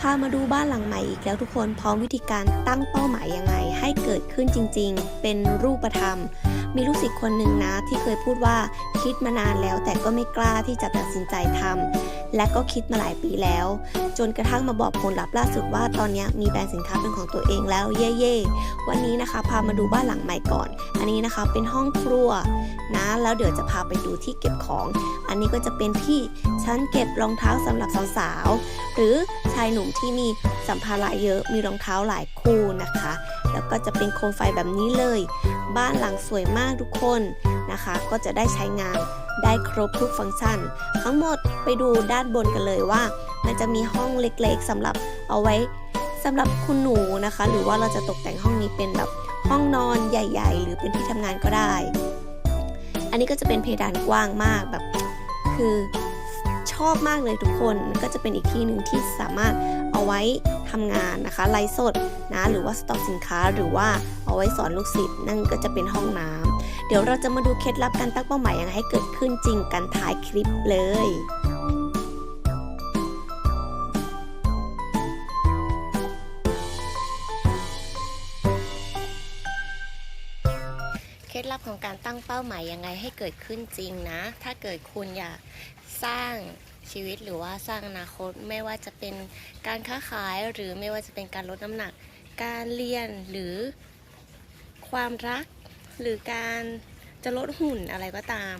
พามาดูบ้านหลังใหม่อีกแล้วทุกคนพร้อมวิธีการตั้งเป้าหมายยังไง ให้เกิดขึ้นจริง ๆ เป็นรูปธรรม มีลูกศิษย์คนหนึ่งนะที่เคยพูดว่าคิดมานานแล้วแต่ก็ไม่กล้าที่จะตัดสินใจทำและก็คิดมาหลายปีแล้ว จนกระทั่งมาบอกผลลัพธ์ล่าสุดว่าตอนนี้มีแบรนด์สินค้าเป็นของตัวเองแล้วเย่ๆวันนี้นะคะพามาดูบ้านหลังใหม่ก่อน อันนี้นะคะเป็นห้องครัวนะแล้วเดี๋ยวจะพาไปดูที่เก็บของ อันนี้ก็จะเป็นที่ชั้นเก็บรองเท้าสำหรับสาวๆหรือชายหนุ่มที่มีสัมภาระเยอะมีรองเท้าหลายคู่นะคะ แล้วก็จะเป็นโคมไฟแบบนี้เลย บ้านหลังสวยมากทุกคนนะคะ ก็จะได้ใช้งานได้ครบทุกฟังก์ชัน ทั้งหมดไปดูด้านบนกันเลยว่า มันจะมีห้องเล็กๆสำหรับเอาไว้สำหรับคุณหนูนะคะ หรือว่าเราจะตกแต่งห้องนี้เป็นแบบห้องนอนใหญ่ ๆ หรือเป็นที่ทำงานก็ได้ อันนี้ก็จะเป็นเพดานกว้างมากแบบคือชอบมากเลยทุกคนก็จะเป็นอีกที่หนึ่งที่สามารถ เอาไว้ทำงานนะคะไลฟ์สดนะหรือว่าสต็อกสินค้าหรือว่าเอาไว้สอนลูกศิษย์นั่นก็จะเป็นห้องน้ำเดี๋ยวเราจะมาดูเคล็ดลับการตั้งเป้าหมายยังไงให้เกิดขึ้นจริงกันท้ายคลิปเลยเคล็ดลับของการตั้งเป้าหมายยังไงให้เกิดขึ้นจริงนะ ถ้าเกิดคุณอยากสร้าง ชีวิตหรือว่าสร้างอนาคต ไม่ว่าจะเป็นการค้าขายหรือไม่ว่าจะเป็นการลดน้ำหนัก การเรียนหรือความรัก หรือการจะลดหุ่นอะไรก็ตาม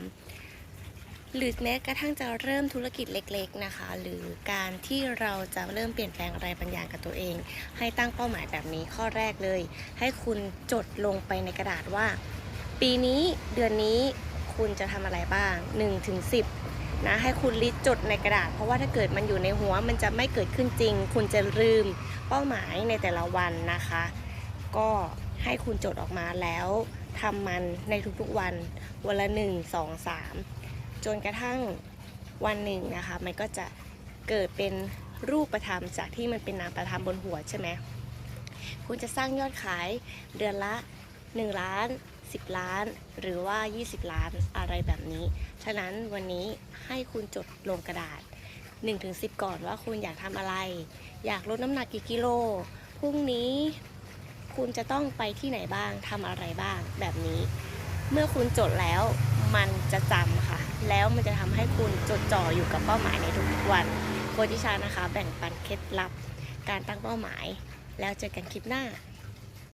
หรือแม้กระทั่งจะเริ่มธุรกิจเล็ก ๆนะคะ หรือการที่เราจะเริ่มเปลี่ยนแปลงอะไรบางอย่างกับตัวเอง ให้ตั้งเป้าหมายแบบนี้ข้อแรกเลย ให้คุณจดลงไปในกระดาษว่า ปีนี้เดือนนี้คุณจะทำอะไรบ้าง1ถึง10 นะให้คุณลิสต์จดในกระดาษ เพราะว่าถ้าเกิดมันอยู่ในหัวมันจะไม่เกิดขึ้นจริง คุณจะลืมเป้าหมายในแต่ละวันนะคะ ก็ให้คุณจดออกมาแล้วทำมันในทุกๆวัน วันละ1 2 3จนกระทั่งวันหนึ่งนะคะ มันก็จะเกิดเป็นรูปธรรมจากที่มันเป็นนามประธรรมบนหัวใช่ไหมคุณจะสร้างยอดขายเดือนละ 1 ล้าน 10 ล้าน หรือว่า 20 ล้านอะไรแบบนี้ ฉะนั้นวันนี้ให้คุณจดลงกระดาษ 1-10 ก่อนว่าคุณอยากทำอะไร อยากลดน้ำหนักกี่กิโลพรุ่งนี้คุณจะต้องไปที่ไหนบ้างทำอะไรบ้างแบบนี้ เมื่อคุณจดแล้วมันจะจำค่ะ แล้วมันจะทำให้คุณจดจ่ออยู่กับเป้าหมายในทุกวันโคดิชานะคะ แบ่งปันเคล็ดลับ การตั้งเป้าหมาย แล้วเจอกันคลิปหน้า